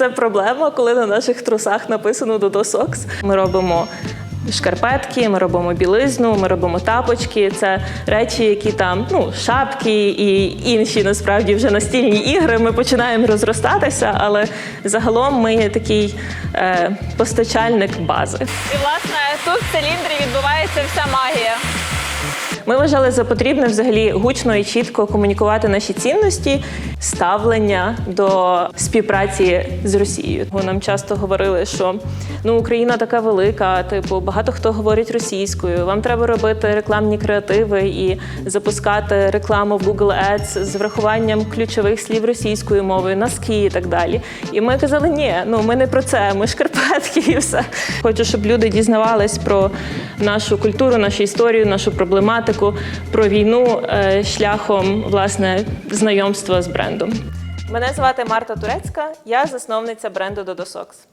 це проблема, коли на наших трусах написано Додо Сокс. Ми робимо. Шкарпетки, ми робимо білизну, ми робимо тапочки. Це речі, які там ну шапки і інші насправді вже настільні ігри. Ми починаємо розростатися, але загалом ми є такий е, постачальник бази. І власне тут в циліндрі відбувається вся магія. Ми вважали за потрібне взагалі гучно і чітко комунікувати наші цінності, ставлення до співпраці з Росією. Нам часто говорили, що ну Україна така велика, типу багато хто говорить російською. Вам треба робити рекламні креативи і запускати рекламу в Google Ads з врахуванням ключових слів російською мовою, носки і так далі. І ми казали, ні, ну ми не про це, ми шкарпетки і все. Хочу, щоб люди дізнавались про нашу культуру, нашу історію, нашу проблематику, про війну е, шляхом власне знайомства з брендом. Мене звати Марта Турецька, я засновниця бренду Socks.